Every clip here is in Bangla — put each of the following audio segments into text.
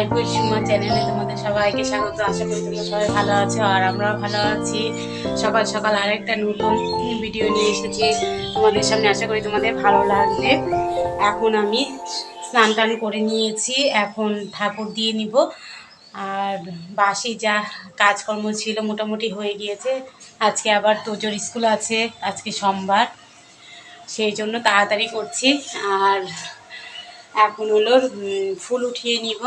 ভাই বৈষম্য চ্যানেলে তোমাদের সবাইকে স্বাগত। আশা করি তোমরা সবাই ভালো আছো আর আমরাও ভালো আছি। সকাল সকাল আরেকটা নতুন ভিডিও নিয়ে এসেছি। তোমাদের সামনে আশা করি তোমাদের ভালো লাগবে। এখন আমি স্নান টান করে নিয়েছি। এখন ঠাকুর দিয়ে নিব। আর বাসি যা কাজকর্ম ছিল মোটামুটি হয়ে গিয়েছে। আজকে আবার তোজোর স্কুল আছে, আজকে সোমবার। সেই জন্য তাড়াতাড়ি করছি। আর এখন হলো ফুল উঠিয়ে নিব।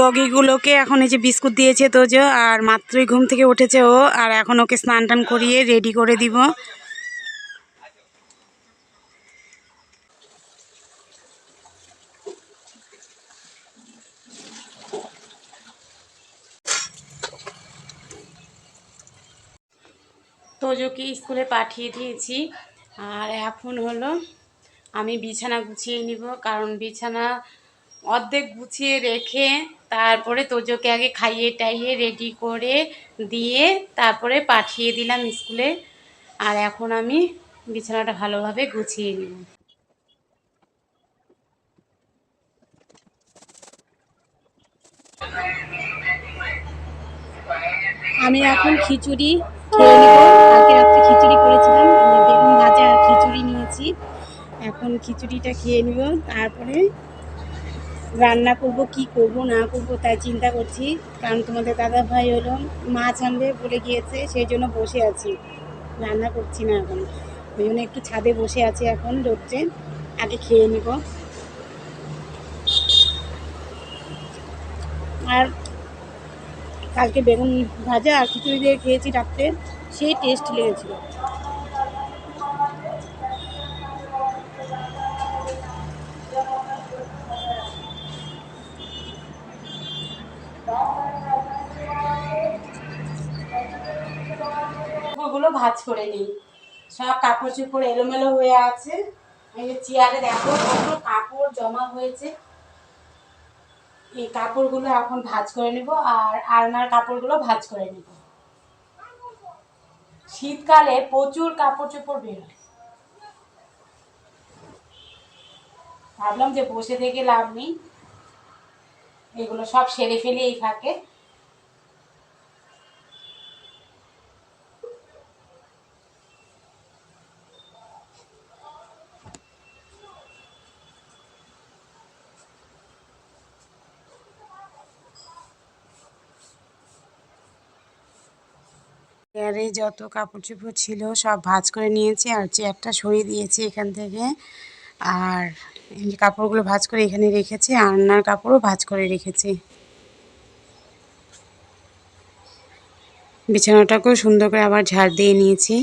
ডগিগুলোকে এখন এই যে বিস্কুট দিয়েছে তোজো আর মাত্রই ঘুম থেকে উঠেছে ও, আর এখন ওকে স্নান টান করিয়ে রেডি করে দিব। তোজোকে স্কুলে পাঠিয়ে দিয়েছি, আর এখন হলো আমি বিছানা গুছিয়ে নিব, কারণ বিছানা অর্ধেক গুছিয়ে রেখে তারপরে তোজোকে আগে খাইয়ে টাইয়ে রেডি করে দিয়ে তারপরে পাঠিয়ে দিলাম স্কুলে আর এখন আমি বিছানাটা ভালোভাবে গুছিয়ে নিব। আমি এখন খিচুড়ি খেয়ে নেব। রাত্রে খিচুড়ি করেছিলাম। বেগুন ভাজা খিচুড়ি নিয়েছি। এখন খিচুড়িটা খেয়ে নেব। তারপরে রান্না করব, কি করব, না করব, তাই চিন্তা করছি। কারণ তোমাদের দাদা ভাই হলো মাছ আনবে বলে গিয়েছে, সেই জন্য বসে আছি। রান্না করছি না এখন। ওই জন্য একটু ছাদে বসে আছি এখন রোদ্রে আগে খেয়ে নিব। আর কালকে বেগুন ভাজা আর খিচুড়ি দিয়ে খেয়েছি রাত্রে, সেই টেস্ট লেগেছিল। ভাজ করে নিই। সব কাপড় চোপড় এলোমেলো হয়ে আছে। এই চেয়ারে দেখো, কত কাপড় জমা হয়েছে। এই কাপড়গুলো এখন ভাজ করে নিব আর আলনার কাপড়গুলো ভাজ করে নিব। শীতকালে প্রচুর কাপড় চোপড় বের হয়। ভাবলাম যে বসে থেকে লাভ নেই। এগুলো সব সেরে ফেলে এই ফাঁকে। চেয়ারে যত কাপড় চোপড় ছিল সব ভাঁজ করে নিয়েছি আর চেয়ারটা সরিয়ে দিয়েছি এখান থেকে। আর কাপড়গুলো ভাঁজ করে এখানে রেখেছি আলনার কাপড়ও ভাঁজ করে রেখেছি। বিছানাটাকেও সুন্দর করে আবার ঝাড় দিয়ে নিয়েছি।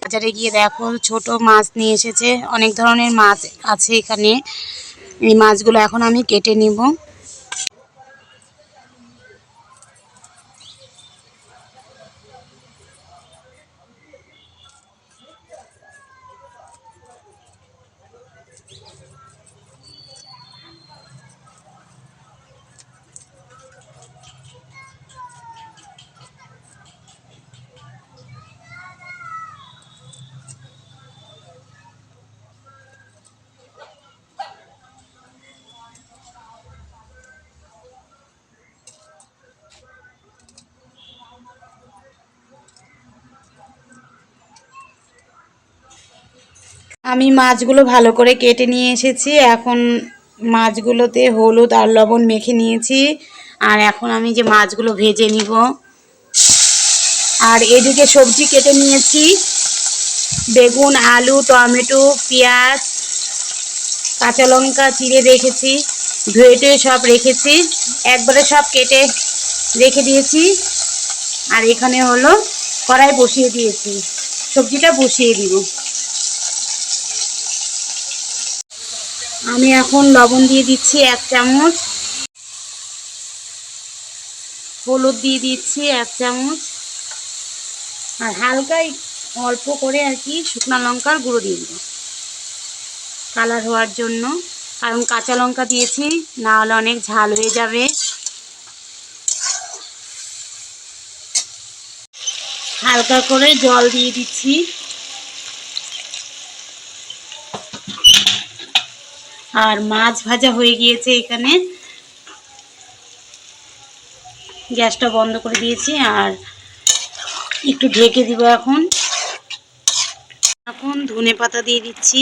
বাজারে গিয়ে দেখো ছোট মাছ নিয়ে এসেছে, অনেক ধরনের মাছ আছে এখানে। এই মাছগুলো এখন আমি কেটে নিব। আমি মাছগুলো ভালো করে কেটে নিয়ে এসেছি। এখন মাছগুলোতে হলুদ আর লবণ মেখে নিয়েছি। আর এখন আমি যে মাছগুলো ভেজে নিব। আর এদিকে সবজি কেটে নিয়েছি। বেগুন, আলু, টমেটো, পেঁয়াজ, কাঁচা লঙ্কা চিড়ে রেখেছি। ধুয়ে টুয়ে সব রেখেছি। একবারে সব কেটে রেখে দিয়েছি। আর এখানে হলো কড়াই বসিয়ে দিয়েছি। সবজিটা বসিয়ে দিব। আমি এখন লবণ দিয়ে দিচ্ছি এক চামচ। হলুদ দিয়ে দিচ্ছি এক চামচ। আর হালকা অল্প করে আর কি শুকনো লঙ্কার গুঁড়ো দিয়ে দেবো। কালার হওয়ার জন্য। কারণ কাঁচা লঙ্কা দিয়েছি, না হলে অনেক ঝাল হয়ে যাবে। হালকা করে জল দিয়ে দিচ্ছি। আর মাছ ভাজা হয়ে গিয়েছে এখানে। গ্যাসটা বন্ধ করে দিয়েছি আর একটু ঢেকে দিব এখন। এখন ধনে পাতা দিয়ে দিচ্ছি।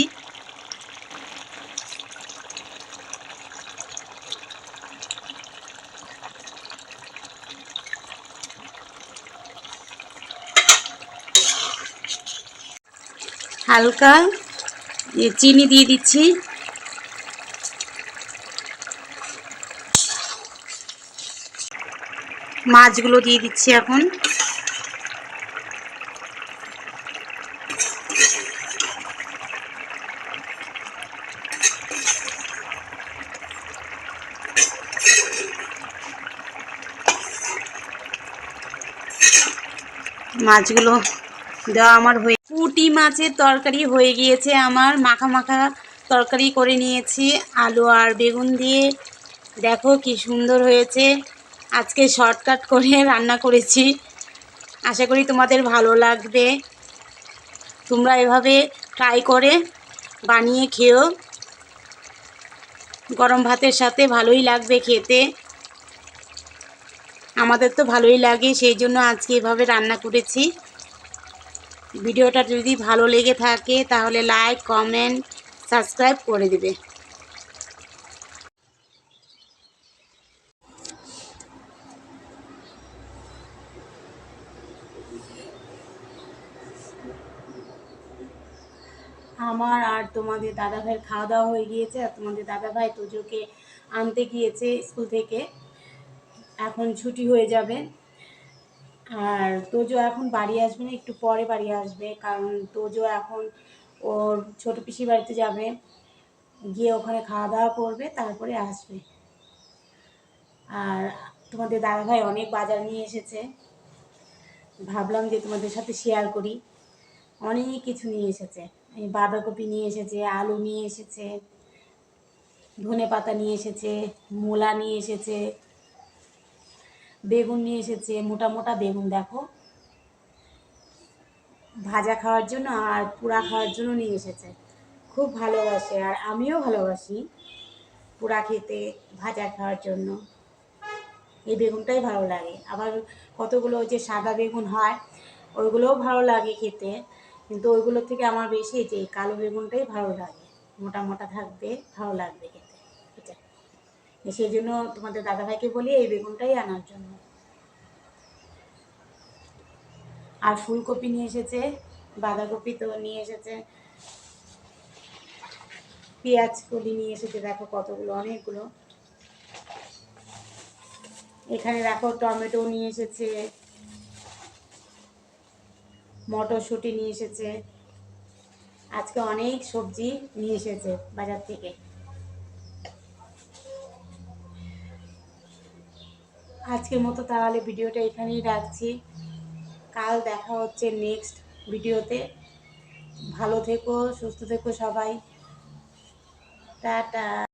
হালকা চিনি দিয়ে দিচ্ছি। মাছগুলো দিয়ে দিচ্ছি এখন। মাছগুলো দেওয়া আমার হয়ে পুঁটি মাছের তরকারি হয়ে গিয়েছে আমার। মাখা মাখা তরকারি করে নিয়েছি, আলু আর বেগুন দিয়ে। দেখো কি সুন্দর হয়েছে। আজকে শর্টকাট করে রান্না করেছি। আশা করি তোমাদের ভালো লাগবে। তোমরা এভাবে ট্রাই করে বানিয়ে খেও। গরম ভাতের সাথে ভালোই লাগবে খেতে। আমাদের তো ভালোই লাগে, সেই জন্য আজকে এভাবে রান্না করেছি। ভিডিওটা যদি ভালো লেগে থাকে, তাহলে লাইক কমেন্ট সাবস্ক্রাইব করে দেবে। আমার আর তোমাদের দাদা ভাইয়ের খাওয়া দাওয়া হয়ে গিয়েছে আর তোমাদের দাদা ভাই তোজোকে আনতে গিয়েছে স্কুল থেকে। এখন ছুটি হয়ে যাবে। আর তোজো এখন বাড়ি আসবে না, একটু পরে বাড়ি আসবে কারণ তোজো এখন ওর ছোট পিসির বাড়িতে যাবে। গিয়ে ওখানে খাওয়া দাওয়া করবে, তারপরে আসবে। আর তোমাদের দাদাভাই অনেক বাজার নিয়ে এসেছে। ভাবলাম যে তোমাদের সাথে শেয়ার করি। অনেক কিছু নিয়ে এসেছে। বাঁধাকপি নিয়ে এসেছে, আলু নিয়ে এসেছে, ধনে পাতা নিয়ে এসেছে, মূলা নিয়ে এসেছে, বেগুন নিয়ে এসেছে, মোটা মোটা বেগুন দেখো। ভাজা খাওয়ার জন্য আর পোড়া খাওয়ার জন্য নিয়ে এসেছে। খুব ভালোবাসে আর আমিও ভালোবাসি পোড়া খেতে, ভাজা খাওয়ার জন্য। এই বেগুনটাই ভালো লাগে। আবার কতগুলো যে সাদা বেগুন হয়, ওইগুলোও ভালো লাগে খেতে। কিন্তু ওইগুলোর থেকে আমার বেশি যে এই কালো বেগুনটাই ভালো লাগে। মোটা মোটা থাকবে, ভালো লাগবে খেতে। এটা সেই জন্য তোমাদের দাদাভাইকে বলি এই বেগুনটাই আনার জন্য। আর ফুলকপি নিয়ে এসেছে, বাঁধাকপি তো নিয়ে এসেছে। পেঁয়াজ কলি নিয়ে এসেছে, দেখো কতগুলো, অনেকগুলো। এখানে দেখো টমেটো নিয়ে এসেছে। মটরশুঁটি নিয়ে এসেছে। আজকে অনেক সবজি নিয়ে এসেছে বাজার থেকে। আজকের মতো তাহলে ভিডিওটা এখানেই রাখছি। কাল দেখা হচ্ছে নেক্সট ভিডিওতে। ভালো থেকো, সুস্থ থেকো সবাই। টাটা।